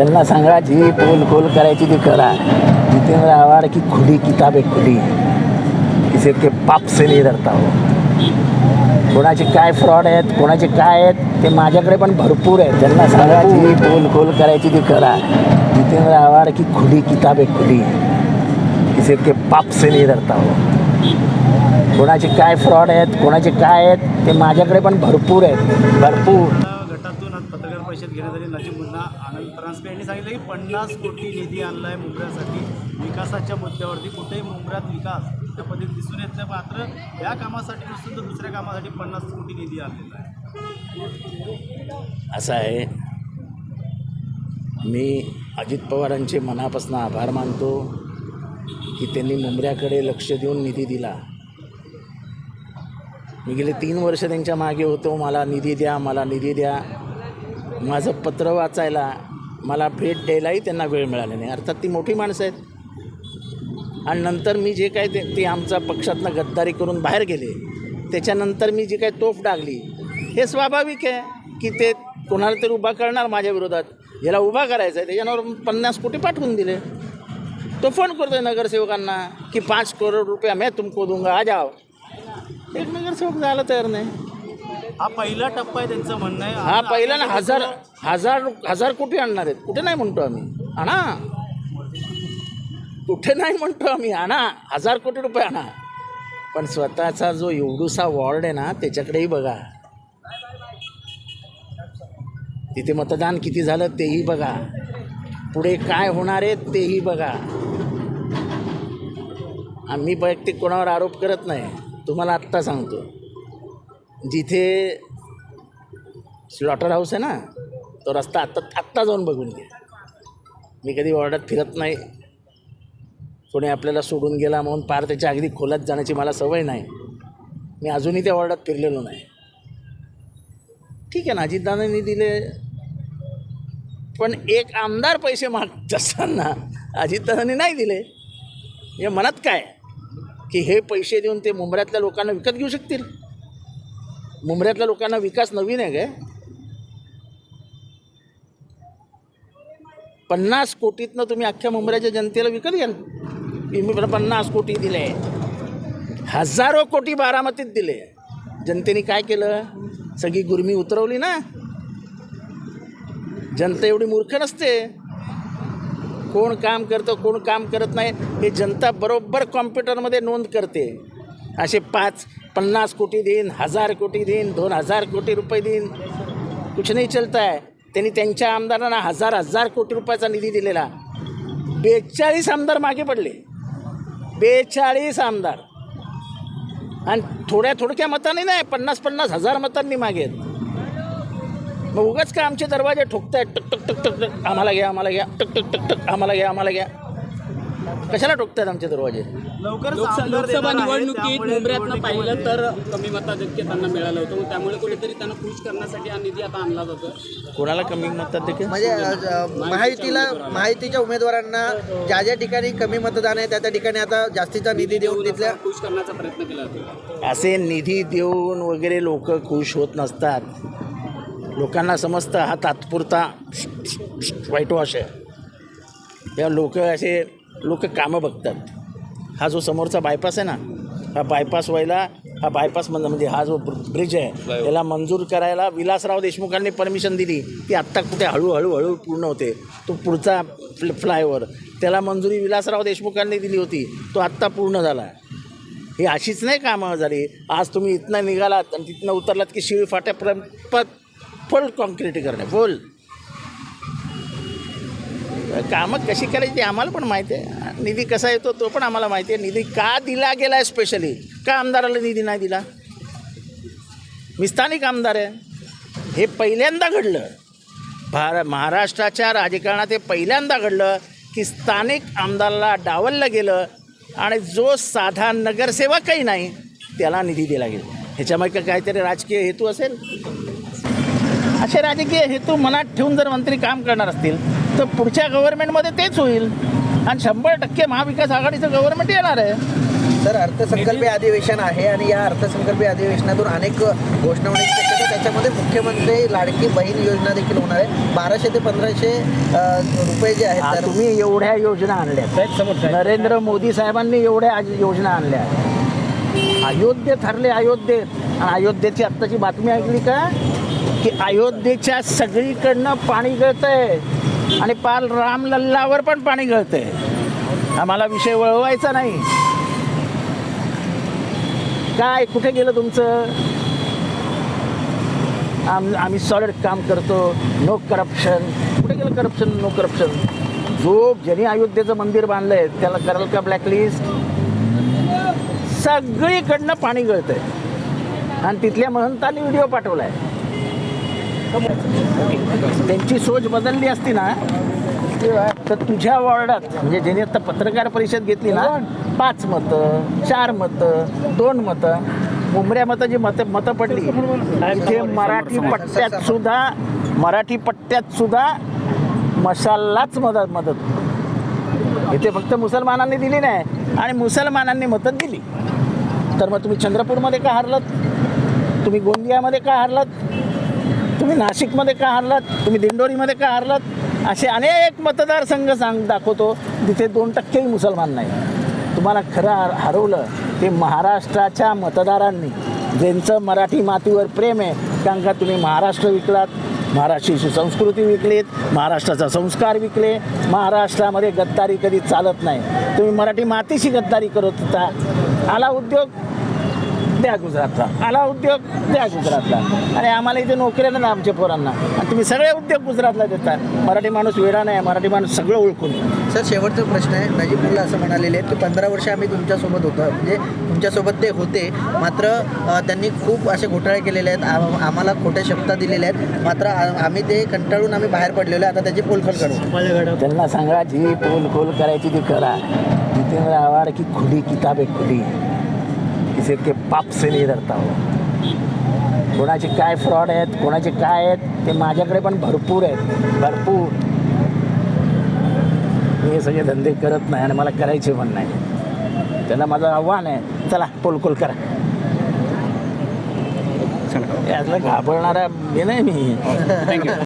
त्यांना सांगा जी पोल खोल करायची ती करा. जितेंद्र आव्हाड की खुली किताब आहे खुली. किसी के पाप से नाही धरता हो कोणाचे काय फ्रॉड आहेत कोणाचे काय आहेत ते माझ्याकडे पण भरपूर आहेत. त्यांना सांगा जी पोल खोल करायची ती करा. जितेंद्र आव्हाड की खुली किताब आहे खुली. किसी के पाप से नाही धरता हो कोणाचे काय फ्रॉड आहेत कोणाचे काय आहेत ते माझ्याकडे पण भरपूर आहेत. भरपूर. गटातून परिषद घेण्यात आली. नजीब मुन्ना आनंद परांजपे यांनी सांगितलं की पन्नास कोटी निधी आणला आहे मुंबऱ्यासाठी विकासाच्या मुद्द्यावरती कुठेही मुंबऱ्यात विकास त्या पद्धतीत दिसून येत नाही. मात्र या कामासाठी नसून तर दुसऱ्या कामासाठी पन्नास कोटी निधी आणलेला आहे. असं आहे. मी अजित पवारांचे मनापासून आभार मानतो की त्यांनी मुंबऱ्याकडे लक्ष देऊन निधी दिला. मी गेले तीन वर्ष त्यांच्या मागे होतो. मला निधी द्या मला निधी द्या. माझं पत्र वाचायला मला भेट द्यायलाही त्यांना वेळ मिळाला नाही. अर्थात ती मोठी माणसं आहेत. आणि नंतर मी जे काय ते ते आमचा पक्षातनं गद्दारी करून बाहेर गेले. त्याच्यानंतर मी जी काय तोफ डागली हे स्वाभाविक आहे की ते कोणाला तरी उभा करणार माझ्या विरोधात. याला उभा करायचा आहे. त्याच्यावर पन्नास कोटी पाठवून दिले. तो फोन करतो आहे नगरसेवकांना की पाच करोड रुपया मैं तुमको दूंगा. आ जाओ. एक नगरसेवक जायला तयार नाही. हा पहिला टप्पा आहे त्यांचं म्हणणं आहे. हा पहिला ना हजार हजार हजार कोटी आणणार आहेत. कुठे नाही म्हणतो आम्ही. आणा. कुठे नाही म्हणतो आम्ही. आणा. हजार कोटी रुपये आणा. पण स्वतःचा जो एवढूसा वॉर्ड आहे ना त्याच्याकडेही बघा. तिथे मतदान किती झालं तेही बघा. पुढे काय होणार आहे तेही बघा. आम्ही वैयक्तिक कोणावर आरोप करत नाही. तुम्हाला आत्ता सांगतो. जिथे स्लॉटर हाऊस आहे ना तो रस्ता आत्ता आत्ता जाऊन बघून घे. मी कधी वॉर्डात फिरत नाही. कोणी आपल्याला सोडून गेला म्हणून पार त्याच्या अगदी खोलात जाण्याची मला सवय नाही. मी अजूनही त्या वॉर्डात फिरलेलो नाही. ठीक आहे ना अजितदादांनी दिले. पण एक आमदार पैसे मागत असताना अजितदादांनी नाही दिले. हे मनात काय? की हे पैसे देऊन ते मुंबऱ्यातल्या लोकांना विकत घेऊ शकतील? मुंबऱ्यातल्या लोकांना विकास नवीन आहे काय पन्नास कोटीतनं तुम्ही अख्ख्या मुंबऱ्याच्या जनतेला विकत घ्याल मी पन्नास कोटी दिले. हजारो कोटी बारामतीत दिले. जनतेने काय केलं? सगळी गुरमी उतरवली ना. जनता एवढी मूर्ख नसते. कोण काम करतं कोण काम करत नाही हे जनता बरोबर कॉम्प्युटरमध्ये नोंद करते. असे पाच पन्नास कोटी देईन हजार कोटी देईन दोन हजार कोटी रुपये देईन. कुछ नाही चलता आहे. त्यांनी त्यांच्या आमदारांना हजार हजार कोटी रुपयाचा निधी दिलेला. बेचाळीस आमदार मागे पडले. बेचाळीस आमदार. आणि थोड्या थोडक्या मतांनी नाही पन्नास पन्नास हजार मतांनी मागे आहेत. मग उगाच का आमचे दरवाजे ठोकतायत टक टक टक टक टक आम्हाला घ्या आम्हाला घ्या टक टक टक टक आम्हाला घ्या आम्हाला घ्या. कशाला ठोकतायत आमचे दरवाजे? लोकसभा निवडणुकीत मुंबऱ्यातनं पाहिलं तर कमी मताधिक्य त्यांना मिळालं होतं. मग त्यामुळे कुठेतरी त्यांना खुश करण्यासाठी हा निधी आता आणला जातो कोणाला कमी मतात देखील म्हणजे अ, माहितीला माहितीच्या उमेदवारांना ज्या ज्या ठिकाणी कमी मतदान आहे त्या त्या ठिकाणी आता जास्तीचा निधी देऊन तिथल्या खुश करण्याचा प्रयत्न केला जातो असे निधी देऊन वगैरे लोक खुश होत नसतात. लोकांना समजतं हा तात्पुरता वाईट वॉश आहे. या लोक असे लोक कामं बघतात. हा जो समोरचा बायपास आहे ना हा बायपास व्हायला हा बायपास म्हणजे म्हणजे हा जो ब्रिज आहे त्याला मंजूर करायला विलासराव देशमुखांनी परमिशन दिली ती आत्ता कुठे हळूहळू हळू पूर्ण होते. तो पुढचा फ्ल फ्लायओव्हर त्याला मंजुरी विलासराव देशमुखांनी दिली होती. तो आत्ता पूर्ण झाला. ही अशीच नाही कामं झाली. आज तुम्ही इथनं निघालात आणि तिथनं उतरलात की शिळी फाट्यापर्यंत प- फुल कॉन्क्रिटीकरण आहे फुल. कामं कशी करायची आम्हाला पण माहिती आहे. निधी कसा येतो तो पण आम्हाला माहिती आहे. निधी का दिला गेला आहे स्पेशली का आमदाराला निधी नाही दिला? मी स्थानिक आमदार आहे. हे पहिल्यांदा घडलं. भार महाराष्ट्राच्या राजकारणात हे पहिल्यांदा घडलं की स्थानिक आमदाराला डावललं गेलं आणि जो साधा नगरसेवकही नाही त्याला निधी दिला गेला. ह्याच्यामागे काहीतरी राजकीय हेतू असेल? असे राजकीय हेतू मनात ठेवून जर मंत्री काम करणार असतील तर पुढच्या गव्हर्नमेंटमध्ये तेच होईल. आणि शंभर टक्के महाविकास आघाडीचं गव्हर्नमेंट येणार आहे. सर अर्थसंकल्पीय अधिवेशन आहे आणि या अर्थसंकल्पीय अधिवेशनातून अनेक घोषणा होण्याची शक्यता आहे. त्याच्यामध्ये मुख्यमंत्री लाडकी बहीण योजना देखील होणार आहे. बाराशे ते पंधराशे रुपये जे आहेत तर तुम्ही एवढ्या योजना आणल्या. नरेंद्र मोदी साहेबांनी एवढ्या आज योजना आणल्या. अयोध्येत हरले अयोध्येत आणि अयोध्येची आत्ताची बातमी ऐकली का? की अयोध्येच्या सगळीकडनं पाणी गळतंय. आणि पाल रामलल्लावर पण पाणी गळते आम्हाला विषय वळवायचा नाही. काय कुठे गेलं तुमचं? आम आम्ही सॉलिड काम करतो नो करप्शन कुठे गेलं करप्शन नो करप्शन जो ज्यांनी अयोध्येचं मंदिर बांधलं आहे त्याला कराल का ब्लॅकलिस्ट सगळीकडनं पाणी गळतंय. आणि तिथल्या महंतांनी व्हिडिओ पाठवला आहे त्यांची सोच बदलली असती ना तर तुझ्या वॉर्डात म्हणजे ज्यांनी आता पत्रकार परिषद घेतली ना पाच मतं चार मतं दोन मतं मुंबऱ्या मतं जी मतं मतं पडली तिथे मराठी पट्ट्यात सुद्धा मराठी पट्ट्यात सुद्धा मशालाच मदत मदत. इथे फक्त मुसलमानांनी दिली नाही आणि मुसलमानांनी मतं दिली. तर मग तुम्ही चंद्रपूरमध्ये का हारलात? तुम्ही गोंदियामध्ये का हारलात? तुम्ही नाशिकमध्ये का हारलात? तुम्ही दिंडोरीमध्ये का हारलात? असे अनेक मतदारसंघ सांग दाखवतो जिथे दोन टक्केही मुसलमान नाही. तुम्हाला खरं हर हरवलं ते महाराष्ट्राच्या मतदारांनी ज्यांचं मराठी मातीवर प्रेम आहे. त्यांका तुम्ही महाराष्ट्र विकलात महाराष्ट्राची संस्कृती विकलीत महाराष्ट्राचा संस्कार विकले महाराष्ट्रामध्ये गद्दारी कधी चालत नाही. तुम्ही मराठी मातीशी गद्दारी करत होता. आला उद्योग द्या गुजरातला. आला उद्योग द्या गुजरातला. आणि आम्हाला इथे नोकऱ्या ना आमच्या पोरांना. आणि तुम्ही सगळे उद्योग गुजरातला देता मराठी माणूस वेडा नाही मराठी माणूस सगळं ओळखून. आहे. सर शेवटचा प्रश्न आहे. नजीबुल्ला असं म्हणालेले आहेत की पंधरा वर्ष आम्ही तुमच्यासोबत होतो. म्हणजे तुमच्यासोबत ते होते. मात्र त्यांनी खूप असे घोटाळे केलेले आहेत. आम- आम्हाला खोट्या शब्दात दिलेल्या आहेत. मात्र आम्ही ते कंटाळून आम्ही बाहेर पडलेलो आहे. आता त्याची पोलखल करू. त्यांना सांगा जी पोल खोल करायची ती करा. जितेंद्र आव्हाड की खुली किताबे खुली. किसी के पाप से नाही डरता हो कोणाचे काय फ्रॉड आहेत कोणाचे काय आहेत ते माझ्याकडे पण भरपूर आहेत. भरपूर. मी हे सगळे धंदे करत नाही आणि मला करायचे पण नाही. त्यांना माझं आव्हान आहे. चला पोलकोल करा. यातलं घाबरणारा हे नाही मी.